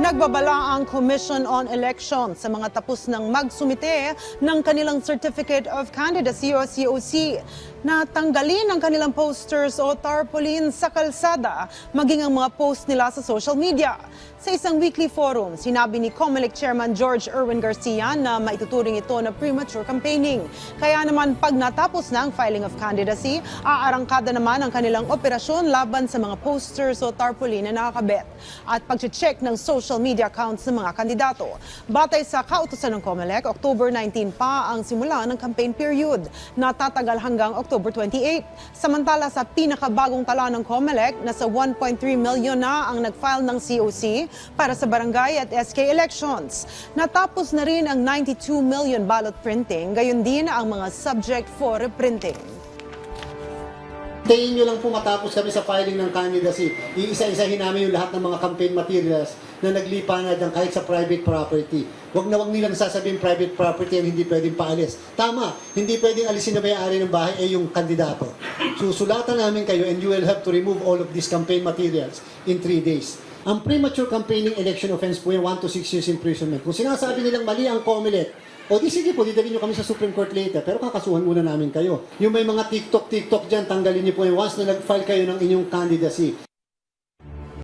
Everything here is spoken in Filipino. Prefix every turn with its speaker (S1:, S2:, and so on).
S1: Nagbabala ang Commission on Elections sa mga tapos ng magsumite ng kanilang Certificate of Candidacy o COC na tanggalin ang kanilang posters o tarpaulin sa kalsada maging ang mga post nila sa social media. Sa isang weekly forum, sinabi ni COMELEC Chairman George Erwin Garcia na maituturing ito na premature campaigning. Kaya naman pag natapos na ang filing of candidacy, aarangkada naman ang kanilang operasyon laban sa mga posters o tarpaulin na nakakabit at pag-check ng social media accounts ng mga kandidato. Batay sa kautusan ng COMELEC, October 19 pa ang simula ng campaign period na tatagal hanggang October 28. Samantala sa pinakabagong tala ng COMELEC, nasa 1.3 million na ang nag-file ng COC para sa barangay at SK elections. Natapos na rin ang 92 million ballot printing, gayon din ang mga subject for reprinting.
S2: Hintayin nyo lang po matapos kami sa filing ng candidacy. Iisa-isahin namin yung lahat ng mga campaign materials na naglipa na dyan kahit sa private property. Huwag na huwag nilang sasabihin private property ang hindi pwedeng paalis. Tama, hindi pwedeng alisin na may-ari ng bahay ay yung kandidato. Susulatan namin kayo and you will have to remove all of these campaign materials in three days. Ang premature campaigning election offense po yung 1 to 6 years imprisonment. Kung sinasabi nilang mali ang COMELEC, o di sige po, didalhin nyo kami sa Supreme Court later, pero kakasuhan muna namin kayo. Yung may mga TikTok, TikTok dyan, tanggalin nyo po yung once na nag-file kayo ng inyong candidacy.